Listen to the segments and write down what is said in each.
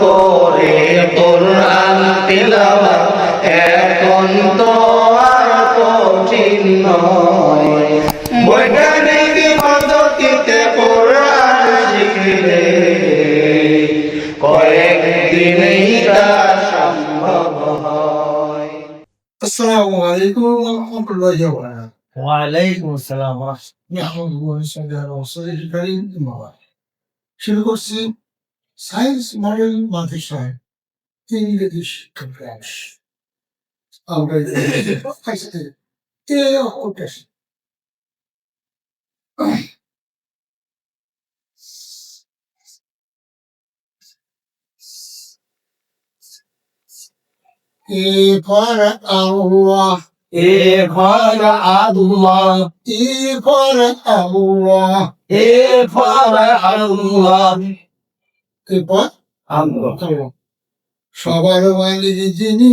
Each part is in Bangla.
করে কোরআন তেলাওয়াত এখন তো আর কঠিন নয়। বৈজ্ঞানিক পদ্ধতিতে কোরআন শিখলে কয়েকদিনেই তা সম্ভব হয়। আসসালামু আলাইকুম রহমতুল্লাহি ওয়া বারাকাতুহু। ওয়া আলাইকুম আসসালাম ওয়া রাহমাতুল্লাহি ওয়া বারাকাতুহু। শুরু করছি সায়েন্স মডেল মাদ্রাসায় ইংলিশ ক্লাস আমরা খাইছি তে অকুটাস E para Allah, A for Allah E para Allah, A for Allah এরপর। সবার মালিক যিনি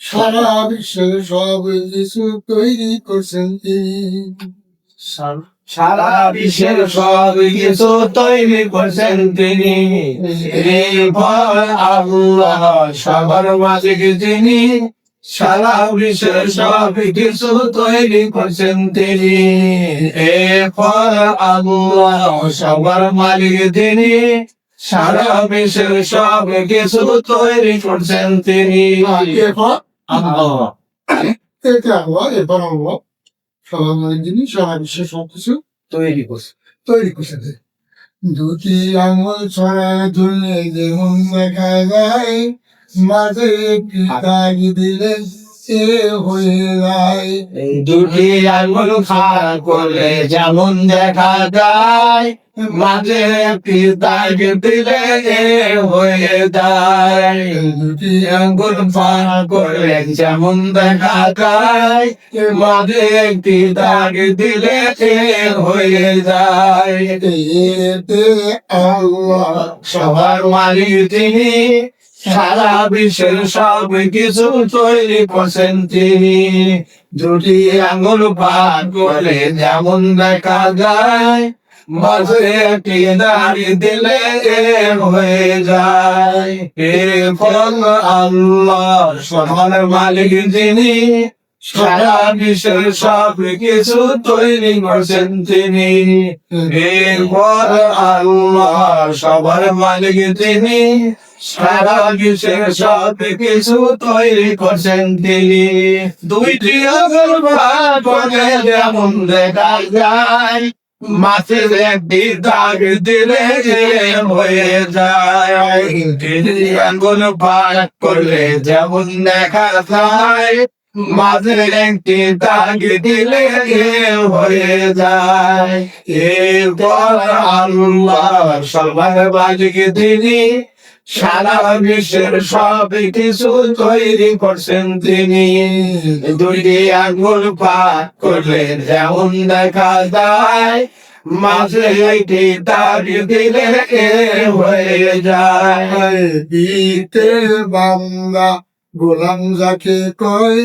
সারা বিশ্বের সব কিছু তৈরি করছেন তিনি। সারা বিশ্বের সব কিছু তৈরি করছেন তিনি। এ ফর আল্লাহ সবার মালিক যিনি সারা বিশ্বের সব কিছু তৈরি করছেন তিনি। এ ফর আল্লাহ সবার মালিক তিনি সারা বিশ্বের সব কিছু তৈরি করছেন তিনি। তৈরি করছে তৈরি করছেন। দুটি আঙুল ছড়ায় ধরলে যেমন দেখা যায় মাঝে দিলে হয়ে যায়। দুটি আঙুল খাড়া করলে যেমন দেখা যায় মাঝে একটি দাগ দিলে এ হয়ে যায়। দুটি আঙুল ফাড়া করলে যেমন দেখা যায় মাঝে একটি দাগ দিলে এ হয়ে যায়। আল্লাহ সবার মালিক তিনি সারা বিশ্বের সব কিছু তৈরি করছেন তিনি। দুটি আঙুল পার করে যেমন দেখা যায়, মাঝে একটি দাড়ি দিলে হয়ে যায়। এ ফল আল্লাহ সবার মালিক যিনি সারা বিশ্বের সব কিছু তৈরি করছেন তিনি। এরপর আল্লাহ সবার মালিক তিনি। সারা বিশ্বের সব কিছু তৈরি করছেন তিনি। দুইটি আগর ভাগ করে যেমন দেখা যায়, মাছের একটি দাগ দিলে হয়ে যায়। আঙ্গুল ভাগ করলে যেমন দেখা যায় মাঝের একটি দাগ দিলে হয়ে যায়। এরপর আল্লাহ সবার বাজিকে তিনি সারা বিশ্বের সব কিছু তৈরি করছেন তিনি। দুইটি আঙ্গুল পা করলে যেমন দেখা যায়, মাঝে একটি দাগ দিলে হয়ে যায়। বাংলা গোলাম যাকে কয়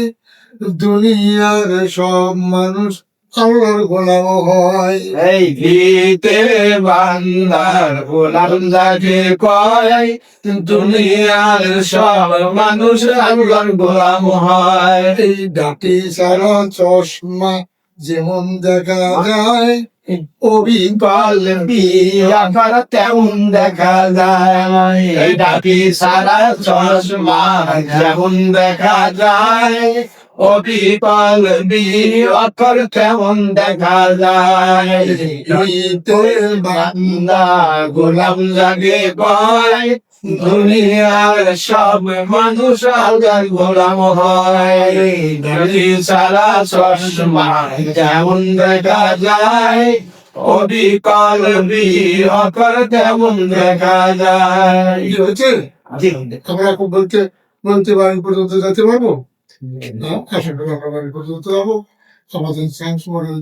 দুনিয়ার সব মানুষ আল্লাহর গোলাম হয়। এই গীতে বান্দার গোলাম যাকে কয় দুনিয়ার সব মানুষ আল্লাহর গোলাম হয়। এই ডাটি সারা চশমা যেমন দেখা যায় অবিকল বিয়াকার তেমন দেখা যায়। ডাকি সারা চশমা যেমন দেখা যায় অবিকল বিয়াকার তেমন দেখা যায়। দিতে বান্দা গোলাম জাগে কয় দুনিয়ার সব মানুষ আলগার গোলাম হয় নদী সারা চশমা যেমন দেখা যায় অবিকল বিহকর তেমন দেখা যায় আমরা খুব বলতে বলতে বাড়ি পর্যন্ত যেতে পারব আশা করি আমরা বাড়ি পর্যন্ত যাব আমাদের সায়েন্স মডেল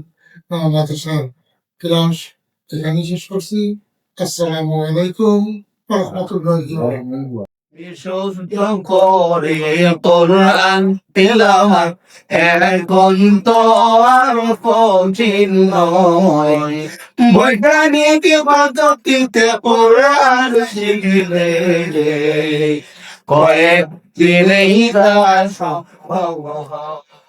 মাদ্রাসার ক্লাস এখানে শেষ করছি আসসালামু আলাইকুম বিশুদ্ধ করে কোরআন তিলাওয়াত এখন তো আর কঠিন নয় বৈজ্ঞানিক পদ্ধতিতে কোরআন শিখলে কয়েক দিনেই তা সম্ভব হয়